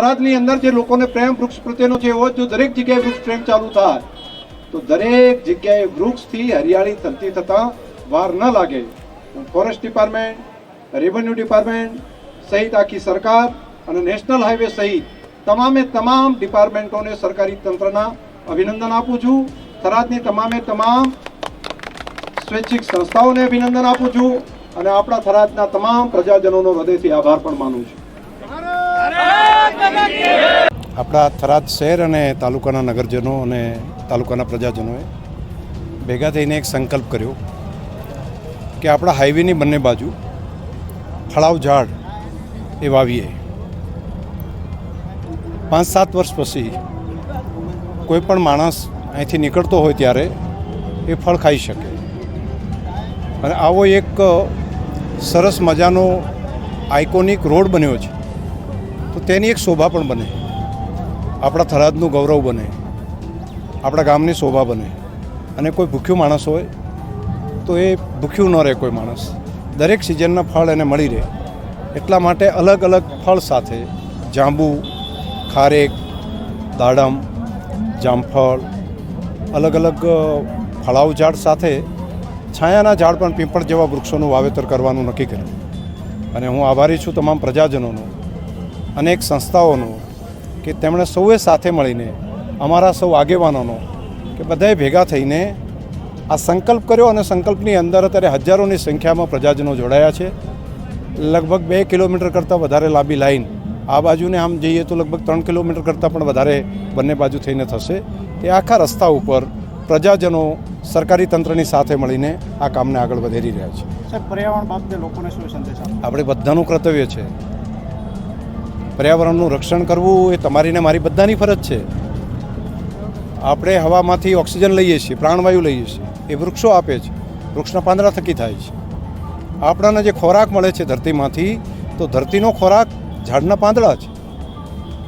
થરાદની અંદર જે લોકોને પ્રેમ વૃક્ષ પ્રત્યેનો છે, એવો જો દરેક જગ્યાએ વૃક્ષ પ્રેમ ચાલુ થાય, તો દરેક જગ્યાએ વૃક્ષથી હરિયાળી થતી થતાં વાર ન લાગે. ફોરેસ્ટ ડિપાર્ટમેન્ટ રેવન્યુ ડિપાર્ટમેન્ટ સહિત આખી સરકાર અને નેશનલ હાઈવે સહિત તમામે તમામ ડિપાર્ટમેન્ટોને સરકારી તંત્રના અભિનંદન આપું છું. થરાદની તમામે તમામ સ્વૈચ્છિક સંસ્થાઓને અભિનંદન આપું છું અને આપણા થરાદના તમામ પ્રજાજનોનો હૃદયથી આભાર પણ માનું છું. આપણા થરાદ શહેર અને તાલુકાના નગરજનો અને તાલુકાના પ્રજાજનોએ ભેગા થઈને એક સંકલ્પ કર્યો કે આપણા હાઈવેની બંને બાજુ ફળાવ ઝાડ એ વાવીએ પાંચ સાત વર્ષ પછી કોઈ પણ માણસ અહીંથી નીકળતો હોય ત્યારે એ ફળ ખાઈ શકે. અને આવો એક સરસ મજાનો આઇકોનિક રોડ બન્યો છે. તો તેની એક શોભા પણ બને. આપણા થરાદનું ગૌરવ બને. આપણા ગામની શોભા બને. અને કોઈ ભૂખ્યું માણસ હોય, તો એ ભૂખ્યું ન રહે કોઈ માણસ. દરેક સિઝનના ફળ એને મળી રહે. એટલા માટે અલગ અલગ ફળ સાથે જાંબુ, ખારેક, દાડમ, જામફળ, અલગ અલગ ફળાઉ ઝાડ સાથે છાયાના ઝાડ પણ પીપળ જેવા વૃક્ષોનું વાવેતર કરવાનું નક્કી કર્યું. અને હું આભારી છું તમામ પ્રજાજનોનો. અનેક સંસ્થાઓનો કે તેમણે સૌએ સાથે મળીને અમારા સૌ આગેવાનોનો કે બધાએ ભેગા થઈને આ સંકલ્પ કર્યો અને સંકલ્પની અંદર અત્યારે હજારોની સંખ્યામાં પ્રજાજનો જોડાયા છે. લગભગ બે કિલોમીટર કરતાં વધારે લાંબી લાઈન આ બાજુને આમ જઈએ તો લગભગ ત્રણ કિલોમીટર કરતાં પણ વધારે બંને બાજુ થઈને થશે. તે આખા રસ્તા ઉપર પ્રજાજનો સરકારી તંત્રની સાથે મળીને આ કામને આગળ વધેરી રહ્યા છે. પર્યાવરણ બાબતે લોકોને શું સંદેશ આપણે બધાનું કર્તવ્ય છે પર્યાવરણનું રક્ષણ કરવું એ તમારી ને મારી બધાની ફરજ છે. આપણે હવામાંથી ઓક્સિજન લઈએ છીએ, પ્રાણવાયુ લઈએ છીએ, એ વૃક્ષો આપે છે. વૃક્ષના પાંદડા થકી થાય છે. આપણાને જે ખોરાક મળે છે ધરતીમાંથી, તો ધરતીનો ખોરાક ઝાડના પાંદડા છે.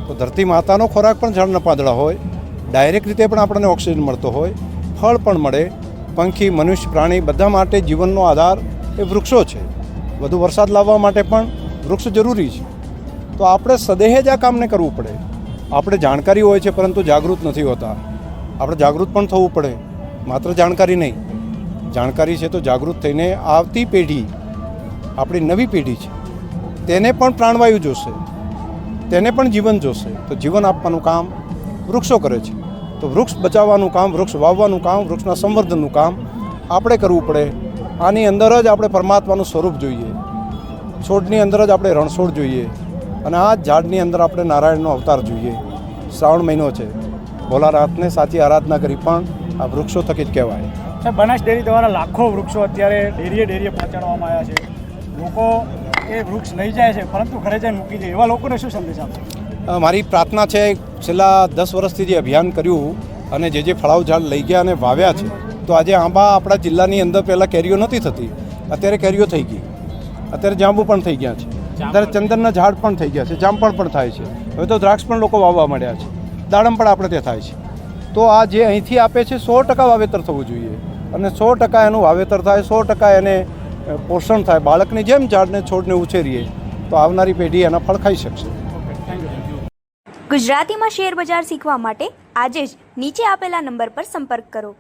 તો ધરતી માતાનો ખોરાક પણ ઝાડના પાંદડા હોય. ડાયરેક્ટ રીતે પણ આપણને ઓક્સિજન મળતો હોય. ફળ પણ મળે. પંખી, મનુષ્ય, પ્રાણી બધા માટે જીવનનો આધાર એ વૃક્ષો છે. વધુ વરસાદ લાવવા માટે પણ વૃક્ષ જરૂરી છે. તો આપણે સદેહે જ આ કામને કરવું પડે. આપણે જાણકારી હોય છે, પરંતુ જાગૃત નથી હોતા. આપણે જાગૃત પણ થવું પડે. માત્ર જાણકારી નહીં. જાણકારી છે તો જાગૃત થઈને આવતી પેઢી, આપણી નવી પેઢી છે, તેને પણ પ્રાણવાયુ જોશે. તેને પણ જીવન જોશે. તો જીવન આપવાનું કામ વૃક્ષો કરે છે. તો વૃક્ષ બચાવવાનું કામ, વૃક્ષ વાવવાનું કામ, વૃક્ષના સંવર્ધનનું કામ આપણે કરવું પડે. આની અંદર જ આપણે પરમાત્માનું સ્વરૂપ જોઈએ. છોડની અંદર જ આપણે રણછોડ જોઈએ. અને આ ઝાડની અંદર આપણે નારાયણનો અવતાર જોઈએ. શ્રાવણ મહિનો છે. ભોલાનાથને સાચી આરાધના કરી પણ આ વૃક્ષો થકી જ કહેવાય. બનાસ ડેરી દ્વારા લાખો વૃક્ષો અત્યારે ડેરીએ ડેરીએ પહોંચાડવામાં આવ્યા છે. લોકો એ વૃક્ષ લઈ જાય છે પરંતુ ઘરે જઈને મૂકી દે. એવા લોકોને શું સંદેશ આપો? મારી પ્રાર્થના છે છેલ્લા દસ વર્ષથી જે અભિયાન કર્યું અને જે જે ફળાઉ ઝાડ લઈ ગયા અને વાવ્યા છે તો આજે આંબા આપણા જિલ્લાની અંદર પહેલાં કેરીઓ નહોતી થતી. અત્યારે કેરીઓ થઈ ગઈ. અત્યારે જાંબુ પણ થઈ ગયા છે. અત્યારે ચંદનના ઝાડ પણ થઈ ગયા છે જામફળ પણ થાય છે. હવે તો દ્રાક્ષ પણ લોકો વાવવા મળ્યા છે. દાડમ પણ આપણે ત્યાં થાય છે. તો આ જે અહીંથી આપે છે સો ટકા વાવેતર થવું જોઈએ. અને સો ટકા એનું વાવેતર થાય સો ટકા એને પોષણ થાય. બાળકની જેમ ઝાડને છોડને ઉછેરીએ તો આવનારી પેઢી એના ફળ ખાઈ શકશે. ગુજરાતીમાં શેર બજાર શીખવા માટે આજે જ નીચે આપેલા નંબર પર સંપર્ક કરો.